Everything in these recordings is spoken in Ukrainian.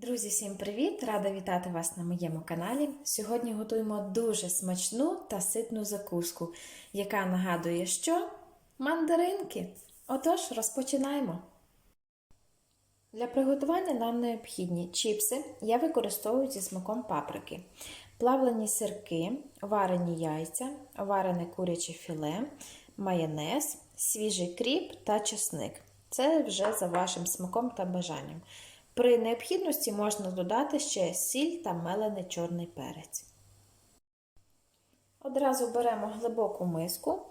Друзі, всім привіт! Рада вітати вас на моєму каналі. Сьогодні готуємо дуже смачну та ситну закуску, яка нагадує, що мандаринки. Отож, розпочинаємо. Для приготування нам необхідні чіпси. Я використовую зі смаком паприки, плавлені сирки, варені яйця, варене куряче філе, майонез, свіжий кріп та чесник. Це вже за вашим смаком та бажанням. При необхідності можна додати ще сіль та мелений чорний перець. Одразу беремо глибоку миску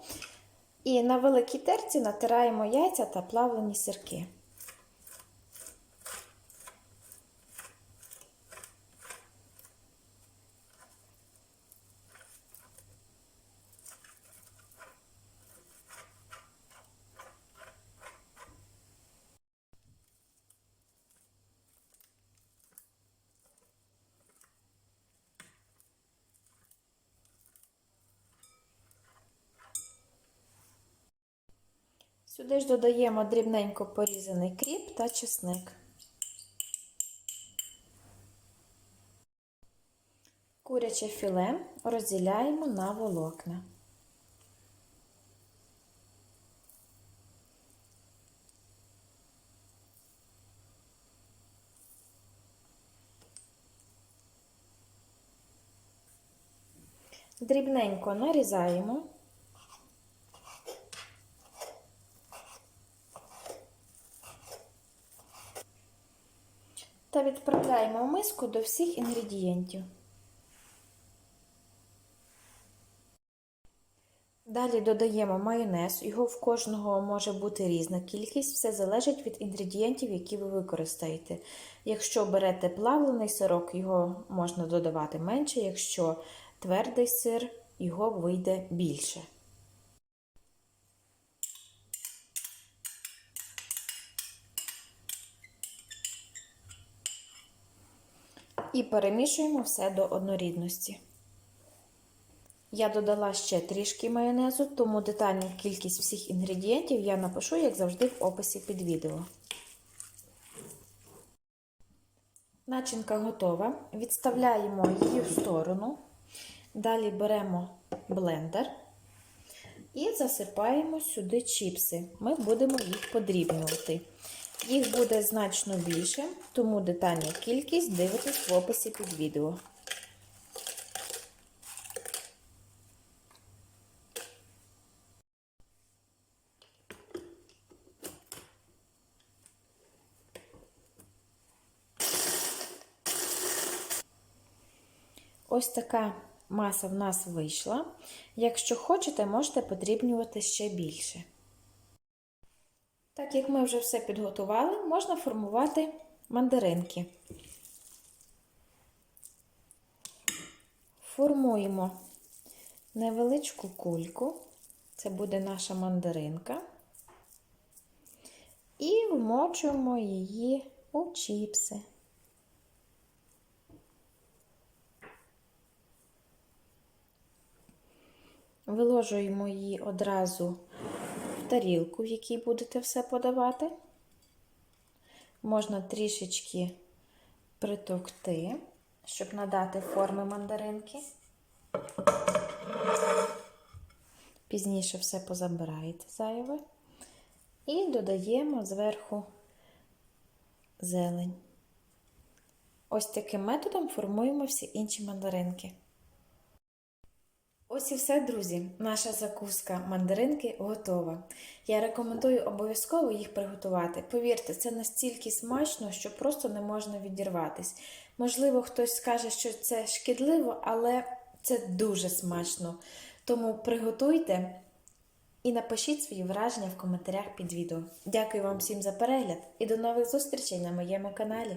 і на великій терці натираємо яйця та плавлені сирки. Сюди ж додаємо дрібненько порізаний кріп та чесник. Куряче філе розділяємо на волокна. Дрібненько нарізаємо. Та відправляємо в миску до всіх інгредієнтів. Далі додаємо майонез, його в кожного може бути різна кількість, все залежить від інгредієнтів, які ви використаєте. Якщо берете плавлений сирок, його можна додавати менше, якщо твердий сир, його вийде більше. І перемішуємо все до однорідності. Я додала ще трішки майонезу, тому детальну кількість всіх інгредієнтів я напишу, як завжди, в описі під відео. Начинка готова. Відставляємо її в сторону. Далі беремо блендер і засипаємо сюди чіпси. Ми будемо їх подрібнювати. Їх буде значно більше, тому детальну кількість дивитесь в описі під відео. Ось така маса в нас вийшла. Якщо хочете, можете подрібнювати ще більше. Так як ми вже все підготували, можна формувати мандаринки. Формуємо невеличку кульку, це буде наша мандаринка, і вмочуємо її у чіпси. Виложуємо її одразу тарілку, в якій будете все подавати. Можна трішечки притовкти, щоб надати форми мандаринки. Пізніше все позабираєте зайве. І додаємо зверху зелень. Ось таким методом формуємо всі інші мандаринки. Ось і все, друзі. Наша закуска мандаринки готова. Я рекомендую обов'язково їх приготувати. Повірте, це настільки смачно, що просто не можна відірватись. Можливо, хтось скаже, що це шкідливо, але це дуже смачно. Тому приготуйте і напишіть свої враження в коментарях під відео. Дякую вам всім за перегляд і до нових зустрічей на моєму каналі.